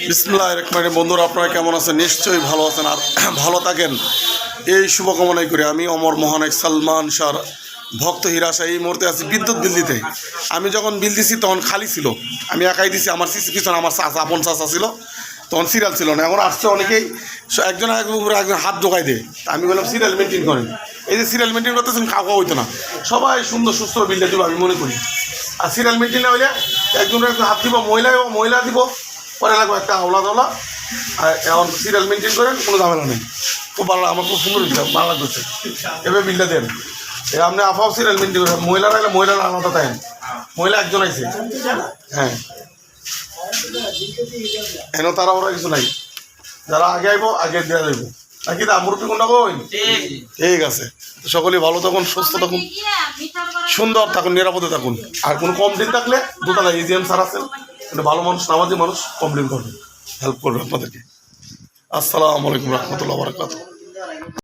বিসমুল্লাহ রহমান বন্ধুরা, আপনারা কেমন আছেন? নিশ্চয়ই ভালো আছেন আর ভালো থাকেন। এই শুভকামনাই করি আমি, অমর মোহন এক সালমান শাহর ভক্ত হিরাশা এই মুহূর্তে আছি বিদ্যুৎ বিল দিতে আমি যখন বিল দিছি, তখন খালি ছিল। আমি একাই দিছি, আমার সিসি পিছনে আমার চাষা আপন চাষা ছিল। তখন সিরিয়াল ছিল না। এখন আসছে অনেকেই একজন একজন হাত জোগাই দেয়। আমি বললাম সিরিয়াল মেনটেন করেন। এই যে সিরিয়াল মেনটেন করতেছেন খাওয়া হইতো না। সবাই সুন্দর, সুস্থ বিলটা দিব, আমি মনে করি। আর সিরিয়াল মেনটেন না হইলে একজন একজন হাত দিব মহিলা মহিলা দিব। পরে লাগবে একটা আওলা দাওলা আর এখন সিরিয়াল মেনটেন করেন কোনো ঝামেলা নেই। খুব ভালো আমার খুব সুন্দর হয়েছে ভালো লাগছে এবার বিলটা দেন। এ আপনি আফাও সিরিয়াল মেনটেন করেন মহিলারা এলে মহিলারা আলাদা থাকেন মহিলা একজন আছে। হ্যাঁ। এনে তারা ওরা কিছু নাই। যারা আগে আইব আগে দেওয়া যাইব। নাকি দা মুরব্বী কোনটা কই ঠিক। আছে। তো সকলেই ভালো থাকুন সুস্থ থাকুন। সুন্দর থাকুন নিরাপদে থাকুন। আর কোনো কমপ্লেন থাকলে দোতলা এজিএম স্যার আছেন। কিন্তু ভালো মানুষ নামাজি মানুষ কমপ্লেন করবে। হেল্প করবে আপনাদেরকে। আসসালামু আলাইকুম রহমতুল্লাহ বারকাতুহ।